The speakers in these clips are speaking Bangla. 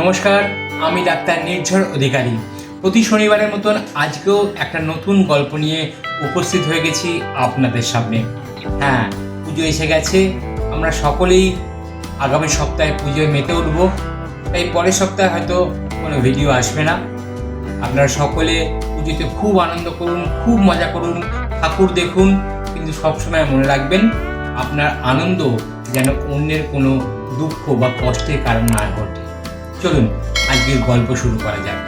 নমস্কার, আমি ডাক্তার নির্ঝর অধিকারী। প্রতি শনিবারের মতন আজকেও একটা নতুন গল্প নিয়ে উপস্থিত হয়ে গেছি আপনাদের সামনে। হ্যাঁ পুজো এসে গেছে, আমরা সকলেই আগামী সপ্তাহে পুজোয় মেতে উঠব। তাই পরের সপ্তাহে হয়তো কোনো ভিডিও আসবে না। আপনারা সকলে পুজোতে খুব আনন্দ করুন, খুব মজা করুন, ঠাকুর দেখুন, কিন্তু সবসময় মনে রাখবেন, আপনার আনন্দ যেন অন্যের কোনো দুঃখ বা কষ্টের কারণ না ঘটে। চলুন, আজকের গল্প শুরু করা যাক।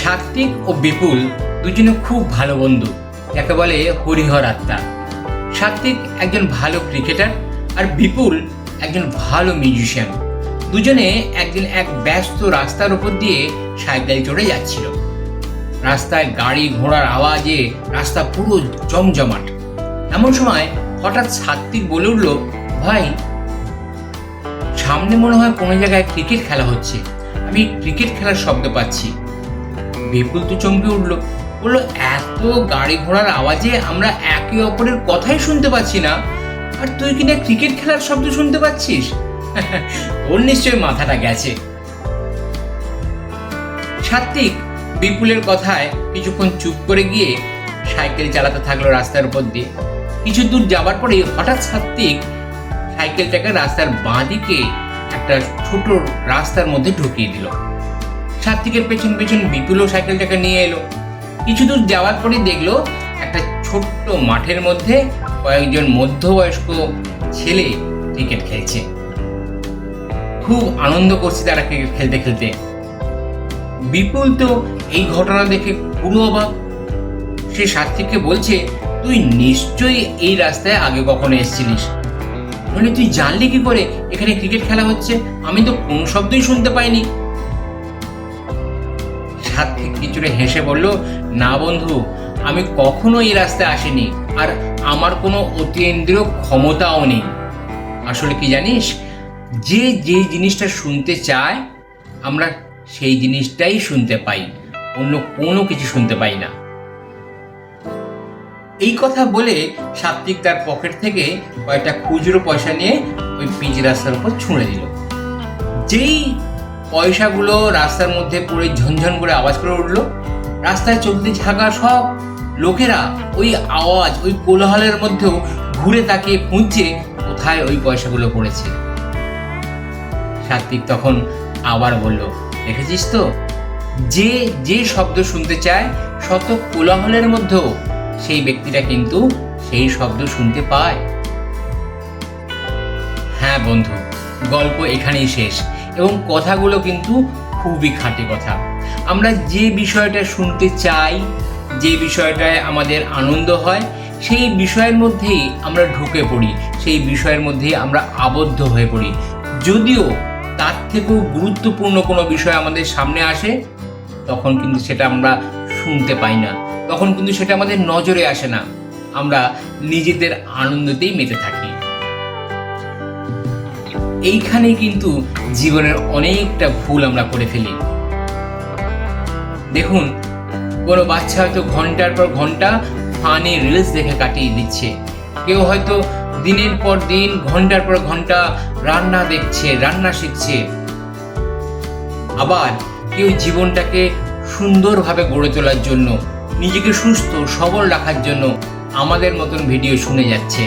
সাত্বিক ও বিপুল দুজনে খুব ভালো বন্ধু, যাকে বলে হরিহর আত্মা। সাত্বিক একজন ভালো ক্রিকেটার আর বিপুল একজন ভালো মিউজিশিয়ান। দুজনে একদিন এক ব্যস্ত রাস্তার উপর দিয়ে সাইকেল চড়ে যাচ্ছিল। রাস্তায় গাড়ি ঘোড়ার আওয়াজে রাস্তা পুরো জমজমাট। এমন সময় হঠাৎ সাত্বিক বলে উঠল, ভাই সামনে মনে হয় কোনো জায়গায় ক্রিকেট খেলা হচ্ছে। আমি ক্রিকেট খেলার শব্দ পাচ্ছি। বিপুল তো চমকে উঠল। বলল, এত গাড়ি ঘোড়ার আওয়াজে আমরা একে অপরের কথাই শুনতে পাচ্ছি না। আর তুই কিনা ক্রিকেট খেলার শব্দ শুনতে পাচ্ছিস? ওর নিশ্চয়ই মাথাটা গেছে। সাত্বিক বিপুলের কথায় কিছুক্ষণ চুপ করে গিয়ে সাইকেল চালাতে থাকল রাস্তার উপর দিয়ে। কিছু দূর যাবার পরে হঠাৎ সাত্বিক সাইকেলটাকে রাস্তার বাঁ দিকে একটা ছোট রাস্তার মধ্যে ঢুকিয়ে দিল। সাত্বিকের পেছন পেছন বিপুলও সাইকেলটাকে নিয়ে এলো। কিছু দূর যাওয়ার পরে দেখল একটা ছোট্ট মাঠের মধ্যে কয়েকজন মধ্যবয়স্ক ছেলে ক্রিকেট খেলছে। খুব আনন্দ করছে তারা ক্রিকেট খেলতে খেলতে। বিপুল তো এই ঘটনা দেখে পুরো অবাক। সে সাত্বিককে বলছে, তুই নিশ্চয়ই এই রাস্তায় আগে কখনো এসেছিলিস। মানে তুই জানলি কি করে? এখানে ক্রিকেট খেলা হচ্ছে। আমি তো কোনো শব্দই শুনতে পাইনি। সাত্বিক কিছুটা হেসে বলল, না বন্ধু, আমি কখনো এই রাস্তায় আসিনি। আর আমার কোনো অতীন্দ্রিয় ক্ষমতাও নেই। আসলে কি জানিস, যে যে জিনিসটা শুনতে চায়, আমরা সেই জিনিসটাই শুনতে পাই। অন্য কোনো কিছু শুনতে পাই না। কথা বলে সাত্বিক তার পকেট থেকে কয়েকটা খুচরো পয়সা নিয়ে ওই পিচ রাস্তার উপর ছুঁড়ে দিল। যেই পয়সাগুলো রাস্তার মধ্যে পড়ে ঝনঝন করে আওয়াজ করে উঠল, রাস্তায় চলতে থাকা সব লোকেরা ওই আওয়াজ, ওই কোলাহলের মধ্যেও ঘুরে তাকে খুঁজছে কোথায় ওই পয়সাগুলো পড়েছে। সাত্বিক তখন আবার বলল, দেখেছিস তো? যে যে শব্দ শুনতে চায়, শত কোলাহলের মধ্যেও সেই ব্যক্তিটা কিন্তু সেই শব্দ শুনতে পায়। হ্যাঁ বন্ধু, গল্প এখানেই শেষ এবং কথাগুলো কিন্তু খুবই খাঁটি কথা। আমরা যে বিষয়টা শুনতে চাই, যে বিষয়টায় আমাদের আনন্দ হয়, সেই বিষয়ের মধ্যেই আমরা ঢুকে পড়ি, সেই বিষয়ের মধ্যেই আমরা আবদ্ধ হয়ে পড়ি। যদিও তার থেকেও গুরুত্বপূর্ণ কোনো বিষয় আমাদের সামনে আসে, তখন কিন্তু সেটা আমরা শুনতে পাই না। তখন কিন্তু সেটা আমাদের নজরে আসে না। আমরা নিজেদের আনন্দতেই মেতে থাকি। এইখানে কিন্তু জীবনের অনেকটা ভুল আমরা করে ফেলি। দেখুন, কোনো বাচ্চা হয়তো ঘণ্টার পর ঘণ্টা ফানি রিলস দেখে কাটিয়ে দিচ্ছে। কেউ হয়তো দিনের পর দিন, ঘণ্টার পর ঘণ্টা রান্না দেখছে, রান্না শিখছে। আবার কেউ জীবনটাকে সুন্দরভাবে গড়ে তোলার জন্য নিজেকে সুস্থ, সবল রাখার জন্য আমাদের মতন ভিডিও শুনে যাচ্ছে।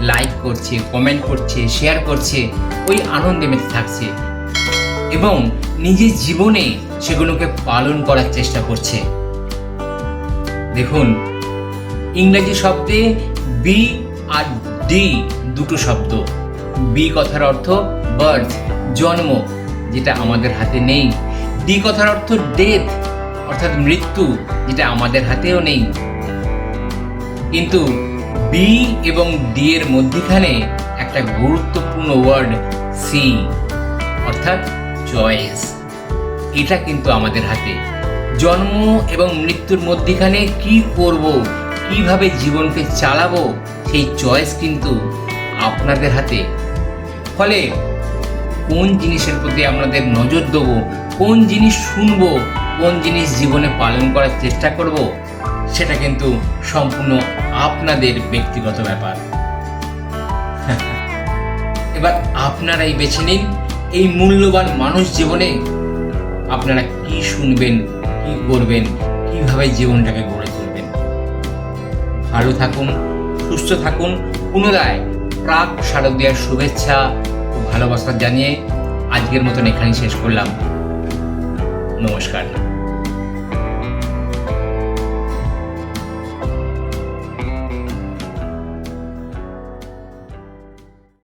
লাইক করছে কমেন্ট করছে শেয়ার করছে, ওই আনন্দে মেতে থাকছে। এবং নিজের জীবনে সেগুলোকে পালন করার চেষ্টা করছে। দেখুন, ইংরেজি শব্দে বি আর ডি দুটো শব্দ। বি কথার অর্থ বার্থ জন্ম, যেটা আমাদের হাতে নেই। ডি কথার অর্থ ডেথ অর্থাৎ মৃত্যু যেটা আমাদের হাতেও নেই। কিন্তু বি এবং ডি এর মধ্যখানে একটা গুরুত্বপূর্ণ ওয়ার্ড সি অর্থাৎ চয়েস এটা কিন্তু আমাদের হাতে। জন্ম এবং মৃত্যুর মধ্যখানে কি করব, কীভাবে জীবনকে চালাবো, সেই চয়েস কিন্তু আপনাদের হাতে। ফলে কোন জিনিসের প্রতি আপনাদের নজর দেবো, কোন জিনিস শুনব কোন জিনিস জীবনে পালন করার চেষ্টা করব, সেটা কিন্তু সম্পূর্ণ আপনাদের ব্যক্তিগত ব্যাপার। এবার আপনারাই বেছে নিন এই মূল্যবান মানুষ জীবনে আপনারা কি শুনবেন, কি করবেন, কীভাবে জীবনটাকে গড়ে তুলবেন। ভালো থাকুন, সুস্থ থাকুন, পুনরায় প্রাক শারদীয়ার শুভেচ্ছা ও ভালোবাসা জানিয়ে আজকের মতন এখানেই শেষ করলাম। নমস্কার।